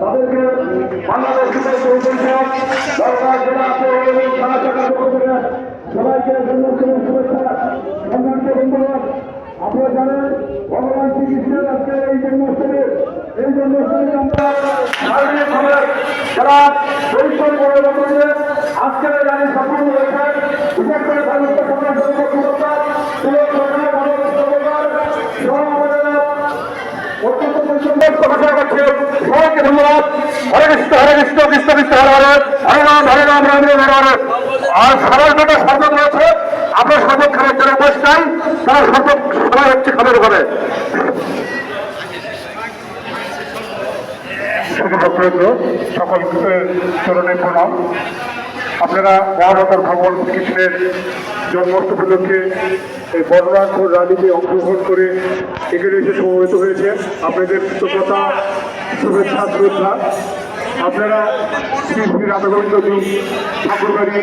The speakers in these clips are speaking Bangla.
তাদেরকে বাংলাদেশ সরকার জেলা সারা টাকার পক্ষ থেকে সবাইকে জন্মাষ্টমীর শুভেচ্ছা সম্মানিত বন্ধুগণ আপনারা জানেন ভগবান শ্রীকৃষ্ণের আজকে এই জন্মাষ্টমী এই জন্মাষ্টমী আমরা যারা পরিশ্রম করে বন্ধুদের আজকের এই রানী সম্পূর্ণ হয়েছে বিশেষ করে ভারত সমাজ কর্মকর্তা তিলক সরকার ভারত সরকার সহ আমাদের অত্যন্ত আর সবার শপথ রয়েছে আপনার শপথ খাবার জন্য বসছেন তারা খাবার ঘরে সকলকে চরণে প্রণাম। আপনারা মহাবতার ভগবান শ্রীকৃষ্ণের জন্মাষ্ট উপলক্ষে এই বর্ণাক্ষর রালিতে অংশগ্রহণ করে এখানে এসে সমবেত হয়েছে। আপনাদের কৃতজ্ঞতা, শুভেচ্ছা, শ্রদ্ধা। আপনারা শ্রী শ্রী রাধাগোবিন্দ ঠাকুরবাড়ি,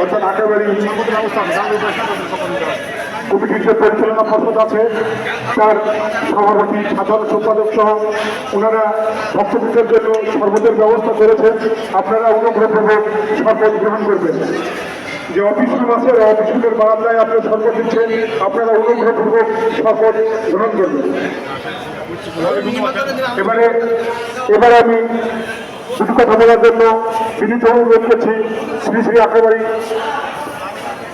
অর্থাৎ আটাবাড়ি কমিটির পরিচালনা পর্ষদ আছে। তার সভাপতি সাধারণ সম্পাদক সহ ওনারা ভক্তবৃন্দের জন্য শরবতের ব্যবস্থা করেছেন। আপনারা অনুগ্রহপূর্বক শরবত গ্রহণ করবেন। যে অফিস রুম আছে অফিস রুমের বারান্দায় আপনারা শরবত দিচ্ছেন আপনারা অনুগ্রহপূর্বক শরবত গ্রহণ করবেন। এবারে এবারে আমি দুটো কথা বলার জন্য বিনীত অনুরোধ করছি। শ্রী শ্রী আকাবাড়ি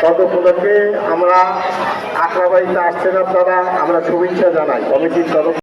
তত উপলক্ষে আমরা আখড়াবাড়িতে আসছেন আপনারা আমরা শুভেচ্ছা জানাই। কমিটির তরফ